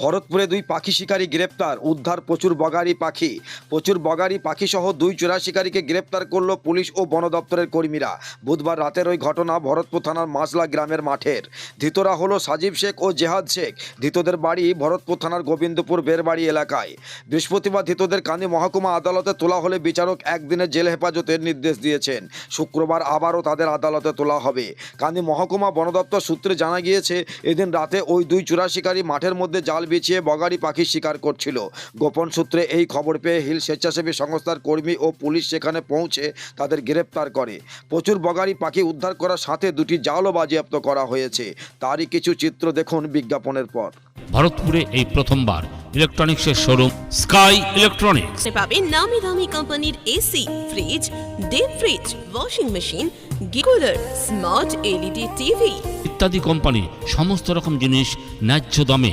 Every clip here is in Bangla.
ভরতপুরে দুই পাখি শিকারী গ্রেপ্তার। উদ্ধার প্রচুর বগারি পাখি। প্রচুর বগারি পাখি সহ দুই চোরা শিকারীকে গ্রেপ্তার করল পুলিশ ও বন দপ্তরের কর্মীরা। বুধবার রাতের ওই ঘটনা ভরতপুর থানার মাসলা গ্রামের মাঠের। ধৃতরা হলো সাজিব শেখ ও জেহাদ শেখ। ধৃতদের বাড়ি ভরতপুর থানার গোবিন্দপুর বেরবাড়ি এলাকায়। বৃহস্পতিবার ধৃতদের কান্দি মহকুমা আদালতে তোলা হলে বিচারক একদিনের জেল হেফাজতের নির্দেশ দিয়েছেন। শুক্রবার আবারও তাদের আদালতে তোলা হবে। কান্দি মহকুমা বন দপ্তর সূত্রে জানা গিয়েছে, এদিন রাতে ওই দুই চোরা শিকারী মাঠের মধ্যে জাল বিছিয়ে বগারি পাখি শিকার করছিল। গোপন সূত্রে এই খবর পেয়ে হিল স্বেচ্ছাসেবী সংস্থার কর্মী ও পুলিশ সেখানে পৌঁছে তাদের গ্রেপ্তার করে। প্রচুর বগারি পাখি উদ্ধার করার সাথে দুটি জালও বাজেয়াপ্ত করা হয়েছে। তারই কিছু চিত্র দেখুন বিজ্ঞাপনের পর। ভারতপুরে এই প্রথমবার ইলেকট্রনিক্সের শোরুম স্কাই ইলেকট্রনিক্স। পাবেন নামি দামি কোম্পানির AC fridge deep fridge washing machine গিকুলার smart LED TV. ইত্যাদি কোম্পানি সমস্ত রকম জিনিস ন্যায্য দামে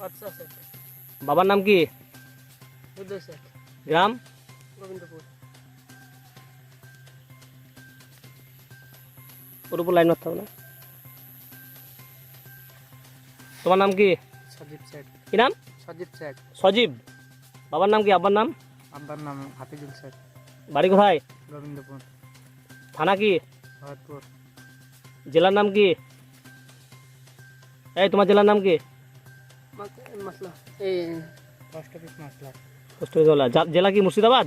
বাবার নাম কি? গ্রাম? গোবিন্দপুর। ওর উপর লাইন মারতে হবে না। তোমার নাম কি? সজীব শেখ কি নাম? সজীব শেখ সজীব। বাবার নাম কি? আব্বার নাম? আব্বার নাম হাফিজুল শেখ বাড়ি কোথায়? গোবিন্দপুর। থানা কি? ভরতপুর। জেলার নাম কি? এই তোমার জেলার নাম কি? মশলা এই পোস্ট পিস মশলা। জেলা কি মুর্শিদাবাদ।